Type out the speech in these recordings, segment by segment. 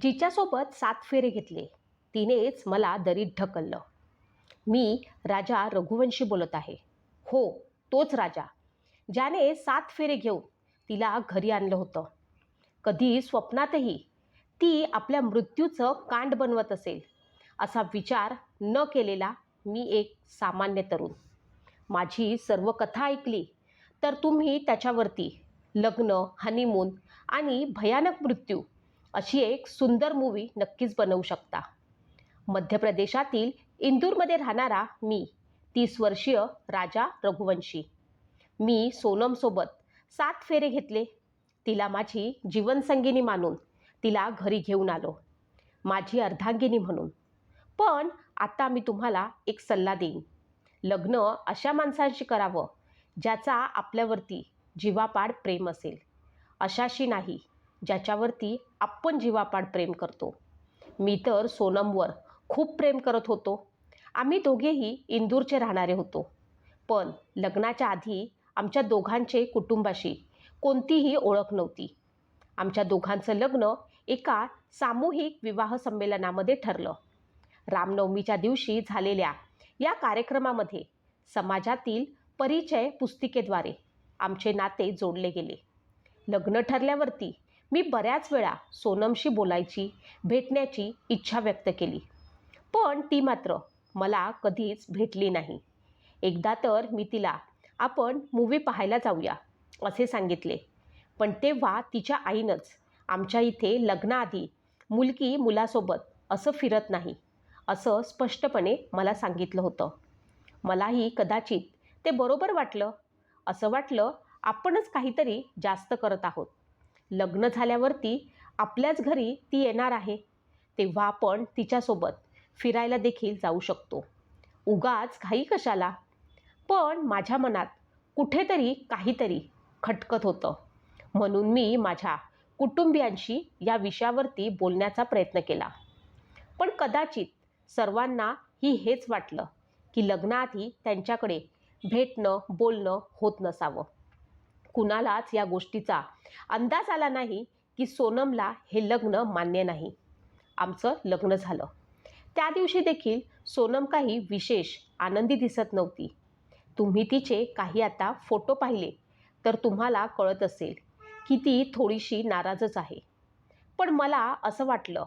जिच्यासोबत सात फेरे घेतले. तिनेच मला दरीत ढकललं. मी राजा रघुवंशी बोलत आहे. हो तोच राजा. ज्याने सात फेरे घेऊन तिला घरी आणलं होतं. कधी स्वप्नातही ती आपल्या मृत्यूचं कांड बनवत असेल असा विचार न केलेला मी एक सामान्य तरुण. माझी सर्व कथा ऐकली तर तुम्ही त्याच्यावरती लग्न हनीमून आणि भयानक मृत्यू अशी एक सुंदर मूवी नक्कीच बनवू शकता. मध्य प्रदेशातील इंदूरमध्ये राहणारा मी तीस वर्षीय राजा रघुवंशी. मी सोनमसोबत सात फेरे घेतले. तिला माझी जीवनसंगिनी मानून तिला घरी घेऊन आलो. माझी अर्धांगिनी म्हणून. पण आता मी तुम्हाला एक सल्ला देईन. लग्न अशा माणसांशी करावं ज्याचा आपल्यावरती जीवापाड प्रेम असेल. अशाशी नाही. ज्याच्यावरती आपण जीवापाड प्रेम करतो. मी तर सोनमवर खूप प्रेम करत होतो. आम्ही दोघेही इंदूरचे राहणारे होतो. पण लग्नाच्या आधी आमच्या दोघांचे कुटुंबाशी कोणतीही ओळख नव्हती. आमच्या दोघांचं लग्न एका सामूहिक विवाह संमेलनामध्ये ठरलं. रामनवमीच्या दिवशी झालेल्या या कार्यक्रमामध्ये समाजातील परिचय पुस्तिकेद्वारे आमचे नाते जोडले गेले. लग्न ठरल्यावरती मी बऱ्याच वेळा सोनमशी बोलायची भेटण्याची इच्छा व्यक्त केली. पण ती मात्र मला कधीच भेटली नाही. एकदा तर मी तिला आपण मूवी पाहायला जाऊया असे सांगितले. पण तेव्हा तिच्या आईनंच आमच्या इथे लग्नाआधी मुलगी मुलासोबत असं फिरत नाही असं स्पष्टपणे मला सांगितलं होतं. मलाही कदाचित ते बरोबर वाटलं. असं वाटलं आपणच काहीतरी जास्त करत आहोत. लग्न झाल्यावरती आपल्याच घरी ती येणार आहे. तेव्हा आपण तिच्यासोबत फिरायला देखील जाऊ शकतो. उगाच घाई कशाला? पण माझ्या मनात कुठेतरी काहीतरी खटकत होतं. म्हणून मी माझ्या कुटुंबियांशी या विषयावरती बोलण्याचा प्रयत्न केला. पण कदाचित सर्वांना ही हेच वाटलं की लग्नाआधी त्यांच्याकडे भेटणं बोलणं होत नसावं. कुणालाच या गोष्टीचा अंदाज आला नाही की सोनमला हे लग्न मान्य नाही. आमचं लग्न झालं. त्या दिवशी देखील सोनम काही विशेष आनंदी दिसत नव्हती. तुम्ही तिचे काही आता फोटो पाहिले तर तुम्हाला कळत असेल की ती थोडीशी नाराजच आहे. पण मला असं वाटलं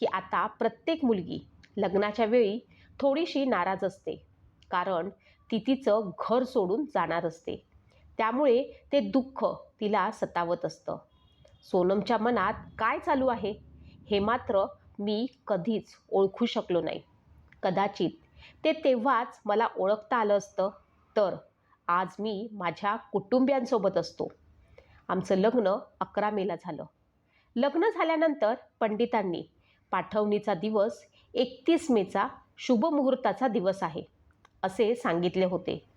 की आता प्रत्येक मुलगी लग्नाच्या वेळी थोडीशी नाराज असते. कारण ती तिचं घर सोडून जाणार असते. त्यामुळे ते दुःख तिला सतावत असतं. सोनमच्या मनात काय चालू आहे? हे मात्र मी कधीच ओळखू शकलो नाही. कदाचित ते तेव्हाच मला ओळखता आलं असतं. तर आज मी माझ्या कुटुंबियांसोबत असतो. आमचं लग्न अकरा मेला झालं. लग्न झाल्यानंतर पंडितांनी पाठवणीचा दिवस एकतीस मेचा शुभमुहूर्ताचा दिवस आहे असे सांगितले होते.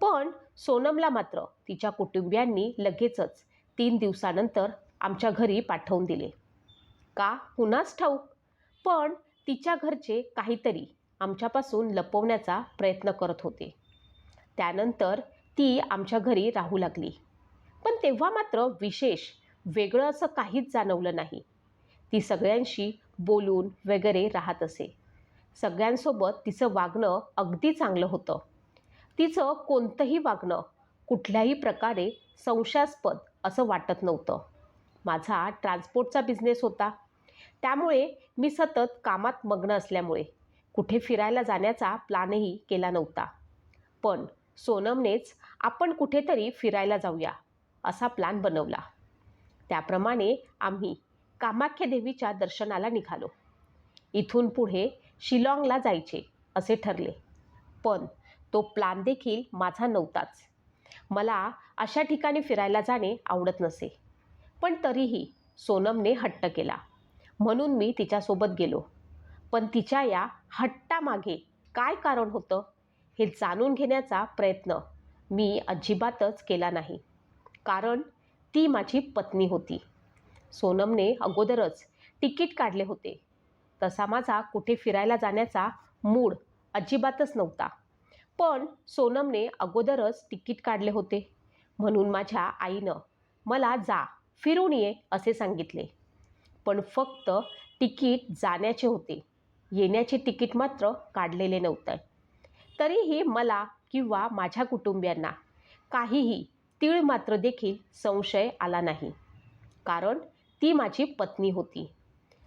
पण सोनमला मात्र तिच्या कुटुंबियांनी लगेचच तीन दिवसानंतर आमच्या घरी पाठवून दिले. का? कुणाच ठाऊक? पण तिच्या घरचे काहीतरी आमच्यापासून लपवण्याचा प्रयत्न करत होते. त्यानंतर ती आमच्या घरी राहू लागली. पण तेव्हा मात्र विशेष वेगळं असं काहीच जाणवलं नाही. ती सगळ्यांशी बोलून वगैरे राहत असे. सगळ्यांसोबत तिचं वागणं अगदी चांगलं होतं. तिचं कोणतंही वागणं कुठल्याही प्रकारे संशयास्पद असं वाटत नव्हतं. माझा ट्रान्सपोर्टचा बिझनेस होता. त्यामुळे मी सतत कामात मग्न असल्यामुळे कुठे फिरायला जाण्याचा प्लॅनही केला नव्हता. पण सोनमनेच आपण कुठेतरी फिरायला जाऊया असा प्लॅन बनवला. त्याप्रमाणे आम्ही कामाख्या देवीच्या दर्शनाला निघालो. इथून पुढे शिलाँगला जायचे असे ठरले. पण तो प्लॅन देखील माझा नव्हताच. मला अशा ठिकाणी फिरायला जाणे आवडत नसे. पण तरीही सोनमने हट्ट केला. म्हणून मी तिच्यासोबत गेलो. पण तिच्या या हट्टामागे काय कारण होतं हे जाणून घेण्याचा प्रयत्न मी अजिबातच केला नाही. कारण ती माझी पत्नी होती. सोनमने अगोदरच तिकीट काढले होते. तसा माझा कुठे फिरायला जाण्याचा मूड अजिबातच नव्हता. पण सोनमने अगोदरच तिकीट काढले होते. म्हणून माझ्या आईनं मला जा फिरून ये असे सांगितले. पण फक्त तिकीट जाण्याचे होते. येण्याचे तिकीट मात्र काढलेले नव्हतं. तरीही मला किंवा माझ्या कुटुंबियांना काहीही तीळ मात्र देखील संशय आला नाही. कारण ती माझी पत्नी होती.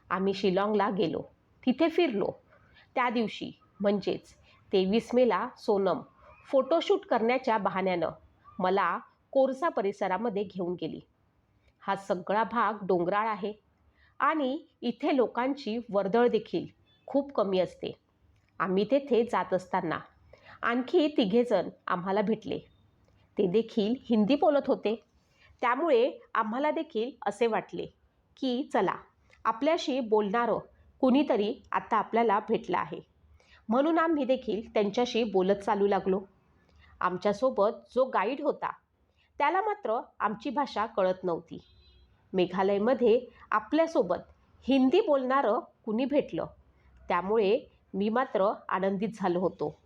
आम्ही शिलाँगला गेलो. तिथे फिरलो. त्या दिवशी म्हणजेच तेवीस मेला सोनम फोटोशूट करण्याच्या बहाण्यानं मला कोरसा परिसरामध्ये घेऊन गेली. हा सगळा भाग डोंगराळ आहे आणि इथे लोकांची वर्दळ देखील खूप कमी असते. आम्ही तेथे जात असताना आणखी तिघेजण आम्हाला भेटले. ते देखील हिंदी बोलत होते. त्यामुळे आम्हाला देखील असे वाटले की चला आपल्याशी बोलणारं कुणीतरी आता आपल्याला भेटलं आहे. म्हणून आम्ही देखील त्यांच्याशी बोलत चालू लागलो. आमच्यासोबत जो गाईड होता त्याला मात्र आमची भाषा कळत नव्हती. मेघालयमध्ये आपल्यासोबत हिंदी बोलणारं कुणी भेटलं? त्यामुळे मी मात्र आनंदित झालो होतो.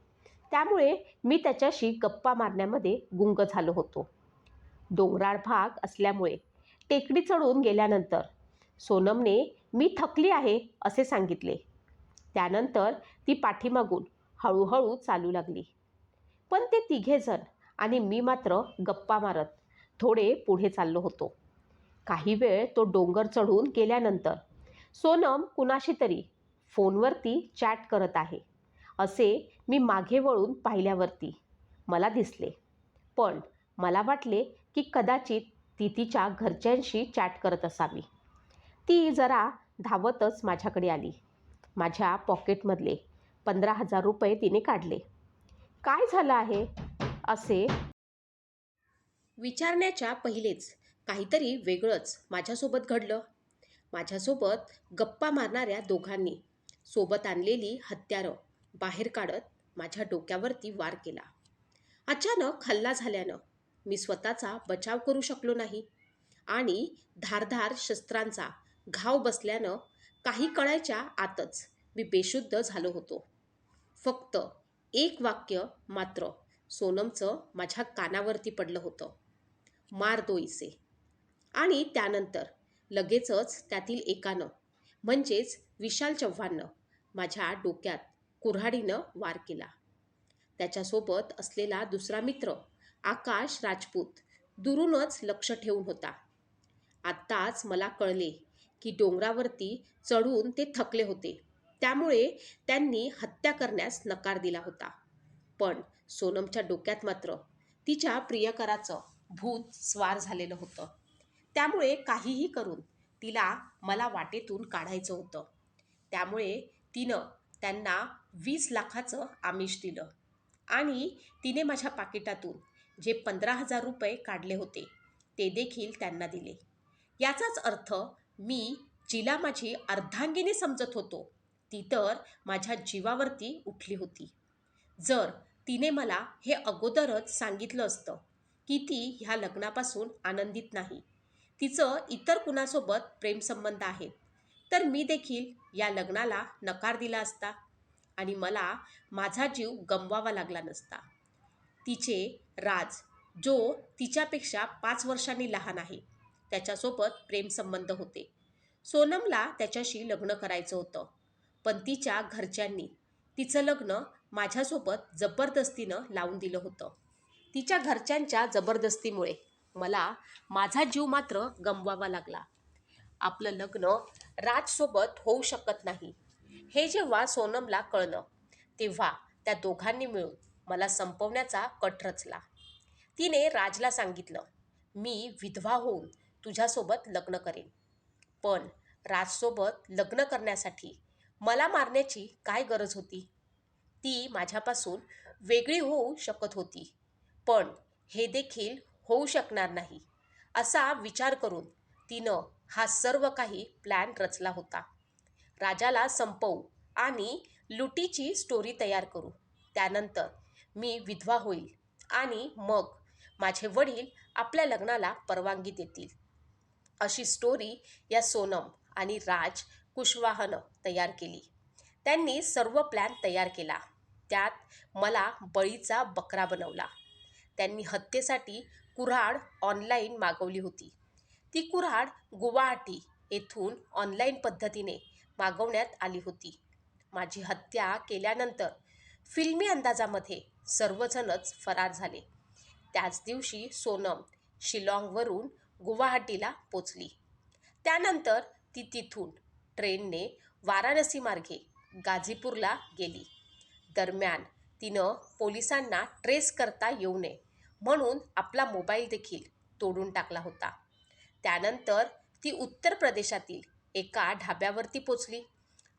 त्यामुळे मी त्याच्याशी गप्पा मारण्यामध्ये गुंग झालो होतो. डोंगराळ भाग असल्यामुळे टेकडी चढून गेल्यानंतर सोनमने मी थकली आहे असे सांगितले. त्यानंतर ती पाठीमागून हळूहळू चालू लागली. पण ते तिघेजण आणि मी मात्र गप्पा मारत थोडे पुढे चाललो होतो. काही वेळ तो डोंगर चढून गेल्यानंतर सोनम कुणाशी तरी फोनवरती चॅट करत आहे. असे मी मागे वळून पाहिल्यावरती मला दिसले. पण मला वाटले की कदाचित ती तिच्या घरच्यांशी चॅट करत असावी. ती जरा धावतच माझ्याकडे आली. माझ्या पॉकेटमधले पंधरा हजार रुपये तिने काढले. काय झालं आहे? असे विचारण्याच्या पहिलेच काहीतरी वेगळंच माझ्यासोबत घडलं. माझ्यासोबत गप्पा मारणाऱ्या दोघांनी सोबत आणलेली हत्यारं बाहेर काढत माझ्या डोक्यावरती वार केला. अचानक हल्ला झाल्यानं मी स्वतःचा बचाव करू शकलो नाही आणि धारधार शस्त्रांचा घाव बसल्यानं काही कळायच्या आतच मी बेशुद्ध झालो होतो. फक्त एक वाक्य मात्र सोनमचं माझ्या कानावरती पडलं होतं. मार दोईसे आणि त्यानंतर लगेचच त्यातील एकानं म्हणजेच विशाल चव्हाणनं माझ्या डोक्यात कुऱ्हाडीनं वार केला. त्याच्यासोबत असलेला दुसरा मित्र आकाश राजपूत दुरूनच लक्ष ठेवून होता. आत्ताच मला कळले की डोंगरावरती चढून ते थकले होते. त्यामुळे त्यांनी हत्या करण्यास नकार दिला होता. पण सोनमच्या डोक्यात मात्र तिच्या प्रियकराचं भूत स्वार झालेलं होतं. त्यामुळे काहीही करून तिला मला वाटेतून काढायचं होतं. त्यामुळे तिनं त्यांना वीस लाखाचं आमिष दिलं आणि तिने माझ्या पाकिटातून जे पंधरा हजार रुपये काढले होते ते देखील त्यांना दिले. याचाच अर्थ मी जिला माझी अर्धांगिनी समजत होतो. ती तर माझ्या जीवावरती उठली होती. जर तिने मला हे अगोदरच सांगितलं असतं की ती ह्या लग्नापासून आनंदित नाही तिचं इतर कुणासोबत प्रेमसंबंध आहेत तर मी देखील या लग्नाला नकार दिला असता आणि मला माझा जीव गमवावा लागला नसता. तिचे राज जो तिच्यापेक्षा पाच वर्षांनी लहान आहे त्याच्यासोबत प्रेमसंबंध होते. सोनमला त्याच्याशी लग्न करायचं होतं. पण तिच्या घरच्यांनी तिचं लग्न माझ्यासोबत जबरदस्तीनं लावून दिलं होतं. तिच्या घरच्यांच्या जबरदस्तीमुळे मला माझा जीव मात्र गमवावा लागला. आपलं लग्न राजसोबत होऊ शकत नाही. हे जेव्हा सोनमला कळलं तेव्हा त्या दोघांनी मिळून मला संपवण्याचा कट रचला. तिने राजला सांगितलं मी विधवा होऊन तुझ्यासोबत लग्न करेन. पण राजसोबत लग्न करण्यासाठी मला मारण्याची काय गरज होती? ती माझ्यापासून वेगळी होऊ शकत होती पण हे देखील होऊ शकणार नाही असा विचार करून तिनं हा सर्व काही प्लॅन रचला होता. राजाला संपवू आणि लुटीची स्टोरी तयार करू. त्यानंतर मी विधवा होईल आणि मग माझे वडील आपल्या लग्नाला परवानगी देतील. अशी स्टोरी या सोनम आणि राज कुशवाहनं तयार केली. त्यांनी सर्व प्लॅन तयार केला. त्यात मला बळीचा बकरा बनवला. त्यांनी हत्येसाठी कुऱ्हाड ऑनलाईन मागवली होती. ती कुऱ्हाड गुवाहाटी येथून ऑनलाईन पद्धतीने मागवण्यात आली होती. माझी हत्या केल्यानंतर फिल्मी अंदाजामध्ये सर्वजणच फरार झाले. त्याच दिवशी सोनम शिलाँगवरून गुवाहाटीला पोचली. त्यानंतर ती तिथून ट्रेनने वाराणसी मार्गे गाझीपूरला गेली. दरम्यान तिनं पोलिसांना ट्रेस करता येऊ नये म्हणून आपला मोबाईल देखील तोडून टाकला होता. त्यानंतर ती उत्तर प्रदेशातील एका ढाब्यावरती पोचली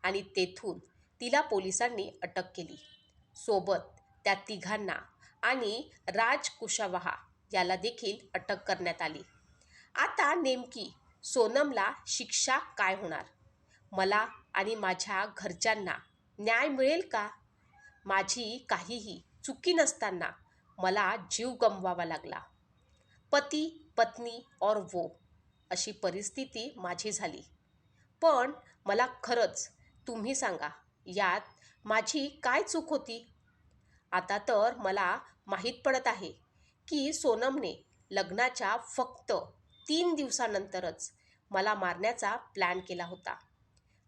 आणि तेथून तिला पोलिसांनी अटक केली. सोबत त्या तिघांना आणि राज कुशावाहा याला देखील अटक करण्यात आली. आता नेमकी सोनमला शिक्षा काय होणार? मला आणि माझ्या घरच्यांना न्याय मिळेल का? माझी काहीही चुकी नसताना मला जीव गमवावा लागला. पती पत्नी और वो अशी परिस्थिती माझी झाली. पण मला खरंच तुम्ही सांगा यात माझी काय चूक होती? आता तर मला माहीत पडत आहे की सोनमने लग्नाच्या फक्त तीन दिवसानंतरच मला मारण्याचा प्लॅन केला होता.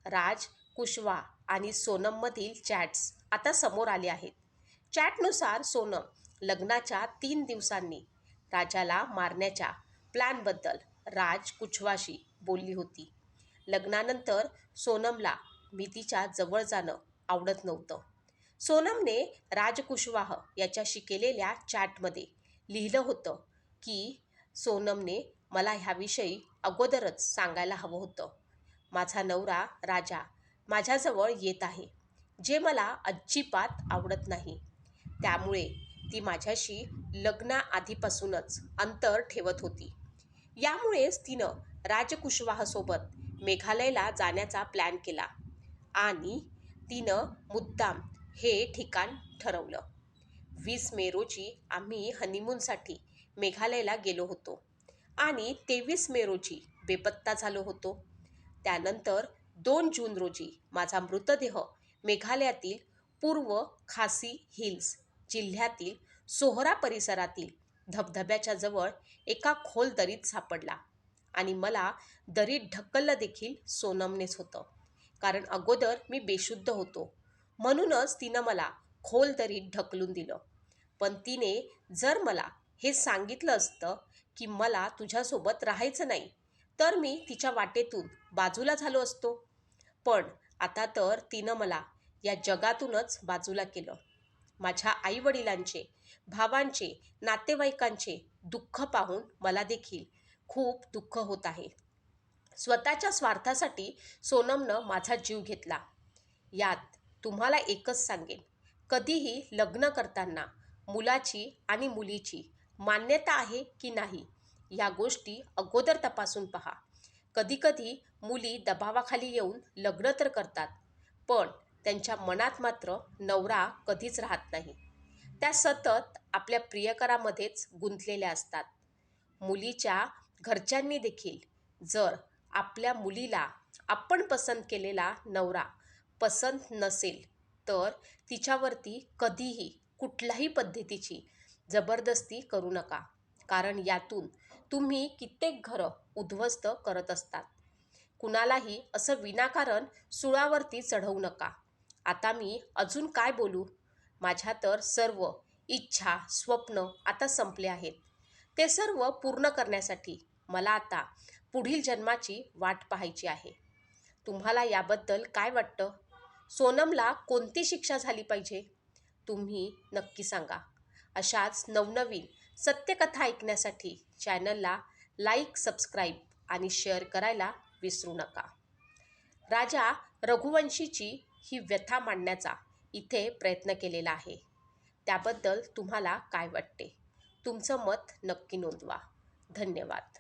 राज कुशवा आणि सोनममधील चॅट्स आता समोर आले आहेत. चॅटनुसार सोनम लग्नाच्या तीन दिवसांनी राजाला मारण्याच्या प्लॅनबद्दल राज कुशवाशी बोलली होती. लग्नानंतर सोनमला मी तिच्या जवळ जाणं आवडत नव्हतं. सोनमने राज कुशवाह याच्याशी केलेल्या चॅटमध्ये लिहिलं होतं की सोनमने मला ह्याविषयी अगोदरच सांगायला हवं होतं. माझा नवरा राजा माझ्याजवळ येत आहे जे मला अजिबात आवडत नाही. त्यामुळे ती माझ्याशी लग्नाआधीपासूनच अंतर ठेवत होती. यामुळेच तिनं राजकुशवाहसोबत मेघालयला जाण्याचा प्लॅन केला आणि तिनं मुद्दाम हे ठिकाण ठरवलं. वीस मे रोजी आम्ही हनीमूनसाठी मेघालयला गेलो होतो. आणि तेवीस मे रोजी बेपत्ता झालो होतो. त्यानंतर दोन जून रोजी माझा मृतदेह मेघालयातील पूर्व खासी हिल्स जिल्ह्यातील सोहरा परिसरातील धबधब्याच्या जवळ एका खोल दरीत सापडला आणि मला दरीत ढकललं देखील सोनमनेच होतं. कारण अगोदर मी बेशुद्ध होतो. म्हणूनच तिनं मला खोल दरीत ढकलून दिलं. पण तिने जर मला हे सांगितलं असतं की मला तुझ्यासोबत राहायचं नाही. तर मी तिच्या वाटेतून बाजूला झालो असतो. पण आता तर तिनं मला या जगातूनच बाजूला केलं. माझ्या आईवडिलांचे भावांचे नातेवाईकांचे दुःख पाहून मला देखील खूप दुःख होत आहे. स्वतःच्या स्वार्थासाठी सोनमनं माझा जीव घेतला. यात तुम्हाला एकच सांगेन. कधीही लग्न करताना मुलाची आणि मुलीची मान्यता आहे की नाही या गोष्टी अगोदर तपासून पहा. कधीकधी मुली दबावाखाली येऊन लग्न तर करतात पण त्यांच्या मनात मात्र नवरा कधीच राहत नाही. त्या सतत आपल्या प्रियकरामध्येच गुंतलेल्या असतात. मुलीच्या घरच्यांनी देखील जर आपल्या मुलीला आपण पसंत केलेला नवरा पसंत नसेल तर तिच्यावरती कधीही कुठल्याही पद्धतीची जबरदस्ती करू नका कारण यातून तुम्ही कित्येक घरं उद्ध्वस्त करत असतात. कुणालाही असं विनाकारण सुळावरती चढवू नका. आता मी अजून काय बोलू? माझ्या तर सर्व इच्छा स्वप्न आता संपले आहेत. ते सर्व पूर्ण करण्यासाठी मला आता पुढील जन्माची वाट पाहायची आहे. तुम्हाला याबद्दल काय वाटतं? सोनमला कोणती शिक्षा झाली पाहिजे? तुम्ही नक्की सांगा. अशाच नवनवीन सत्यकथा ऐकण्यासाठी चॅनलला लाईक सबस्क्राईब आणि शेअर करायला विसरू नका. राजा रघुवंशीची ही व्यथा मांडण्याचा इथे प्रयत्न केलेला आहे. त्याबद्दल तुम्हाला काय वाटते? तुमचं मत नक्की नोंदवा. धन्यवाद.